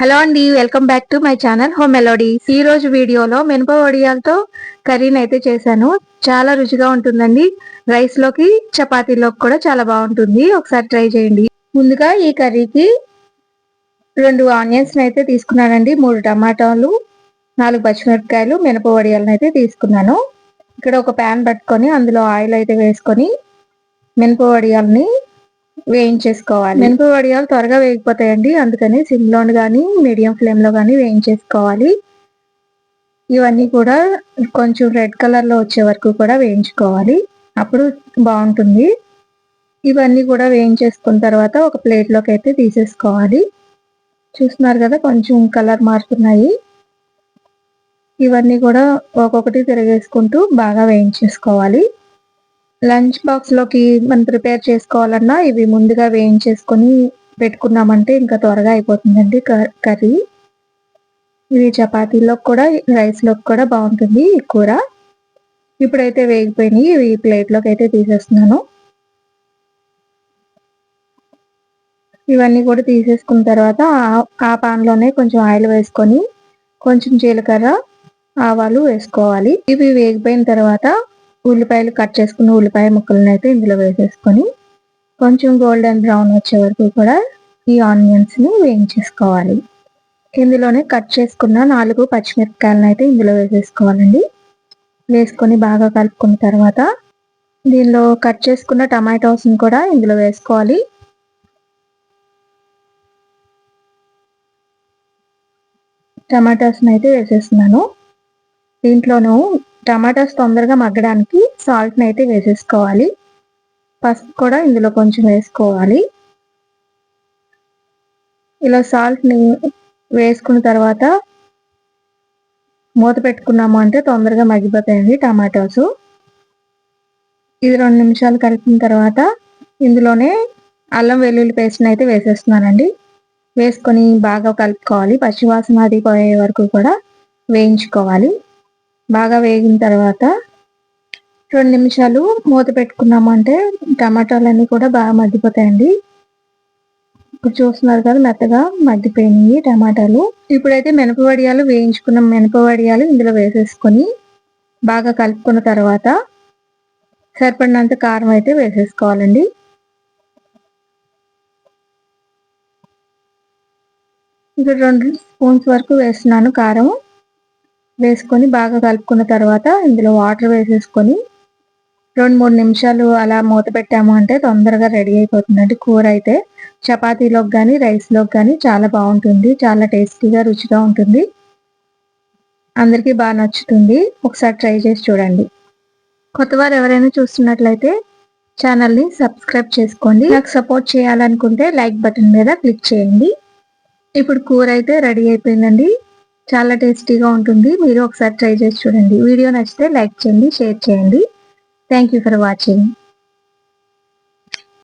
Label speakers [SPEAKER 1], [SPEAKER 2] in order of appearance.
[SPEAKER 1] Hello అండి welcome back to my channel home melodies ఈ రోజు వీడియోలో మినప వడియాలతో కర్రీని అయితే చేశాను. చాలా రుచిగా ఉంటుందండి. రైస్లోకి చపాతీలోకి కూడా చాలా బాగుంటుంది. ఒకసారి ట్రై చేయండి. ముందుగా ఈ కర్రీకి రెండు ఆనియన్స్ అయితే తీసుకున్నానండి. మూడు టమాటాలు నాలుగు పచ్చిమిరపకాయలు మినప వడియాలను అయితే తీసుకున్నాను. ఇక్కడ ఒక ప్యాన్ పట్టుకొని అందులో ఆయిల్ అయితే వేసుకొని మినప వడియాలని వేయించేసుకోవాలి. మినప వడియాలు త్వరగా వేగిపోతాయండి. అందుకని సిమ్లో కానీ మీడియం ఫ్లేమ్లో కానీ వేయించేసుకోవాలి. ఇవన్నీ కూడా కొంచెం రెడ్ కలర్లో వచ్చే వరకు కూడా వేయించుకోవాలి. అప్పుడు బాగుంటుంది. ఇవన్నీ కూడా వేయించేసుకున్న తర్వాత ఒక ప్లేట్లోకి అయితే తీసేసుకోవాలి. చూస్తున్నారు కదా కొంచెం కలర్ మారుతున్నాయి. ఇవన్నీ కూడా ఒక్కొక్కటి తిరగేసుకుంటూ బాగా వేయించేసుకోవాలి. లంచ్ బాక్స్లోకి మనం ప్రిపేర్ చేసుకోవాలన్నా ఇవి ముందుగా వేయించేసుకొని పెట్టుకున్నామంటే ఇంకా త్వరగా అయిపోతుందండి కర్రీ. ఇవి చపాతీలోకి కూడా రైస్లోకి కూడా బాగుంటుంది ఈ కూర. ఇప్పుడైతే వేగిపోయినాయి ఇవి ప్లేట్లోకి అయితే తీసేస్తున్నాను. ఇవన్నీ కూడా తీసేసుకున్న తర్వాత ఆ పాన్లోనే కొంచెం ఆయిల్ వేసుకొని కొంచెం జీలకర్ర ఆవాలు వేసుకోవాలి. ఇవి వేగిపోయిన తర్వాత ఉల్లిపాయలు కట్ చేసుకున్న ఉల్లిపాయ ముక్కలను అయితే ఇందులో వేసేసుకొని కొంచెం గోల్డెన్ బ్రౌన్ వచ్చే వరకు కూడా ఈ ఆనియన్స్ని వేయించేసుకోవాలి. ఇందులోనే కట్ చేసుకున్న నాలుగు పచ్చిమిరపకాయలను అయితే ఇందులో వేసేసుకోవాలండి. వేసుకొని బాగా కలుపుకున్న తర్వాత దీనిలో కట్ చేసుకున్న టమాటోస్ని కూడా ఇందులో వేసుకోవాలి. టమాటాస్ని అయితే వేసేస్తున్నాను. దీంట్లోనూ టమాటాస్ తొందరగా మగ్గడానికి సాల్ట్ని అయితే వేసేసుకోవాలి. పసుపు కూడా ఇందులో కొంచెం వేసుకోవాలి. ఇలా సాల్ట్ని వేసుకున్న తర్వాత మూత పెట్టుకున్నాము అంటే తొందరగా మగ్గిపోతాయండి టమాటోస్. ఇది రెండు నిమిషాలు కలిపిన తర్వాత ఇందులోనే అల్లం వెల్లుల్లి పేస్ట్ని అయితే వేసేస్తున్నానండి. వేసుకొని బాగా కలుపుకోవాలి. పచ్చివాసన అది పోయే వరకు కూడా వేయించుకోవాలి. బాగా వేగిన తర్వాత రెండు నిమిషాలు మూత పెట్టుకున్నామంటే టమాటాలన్నీ కూడా బాగా మగ్గిపోతాయండి. ఇప్పుడు చూస్తున్నారు కదా మెత్తగా మగ్గిపోయినాయి టమాటాలు. ఇప్పుడైతే మినపవడియాలు వేయించుకున్న. మినపవడియాలు ఇందులో వేసేసుకొని బాగా కలుపుకున్న తర్వాత సరిపడినంత కారం అయితే వేసేసుకోవాలండి. ఇక్కడ రెండు స్పూన్స్ వరకు వేస్తున్నాను కారం. వేసుకొని బాగా కలుపుకున్న తర్వాత ఇందులో వాటర్ వేసేసుకొని రెండు మూడు నిమిషాలు అలా మూత పెట్టాము అంటే తొందరగా రెడీ అయిపోతుందండి కూర అయితే చపాతీలోకి కానీ రైస్లోకి కానీ చాలా బాగుంటుంది. చాలా టేస్టీగా రుచిగా ఉంటుంది. అందరికీ బాగా నచ్చుతుంది. ఒకసారి ట్రై చేసి చూడండి. కొత్తవారు ఎవరైనా చూస్తున్నట్లయితే ఛానల్ని సబ్స్క్రైబ్ చేసుకోండి. నాకు సపోర్ట్ చేయాలనుకుంటే లైక్ బటన్ మీద క్లిక్ చేయండి. ఇప్పుడు కూర అయితే రెడీ అయిపోయిందండి. చాలా టేస్టీగా ఉంటుంది. మీరు ఒకసారి ట్రై చేసి చూడండి. వీడియో నచ్చితే లైక్ చేయండి షేర్ చేయండి. Thank you for watching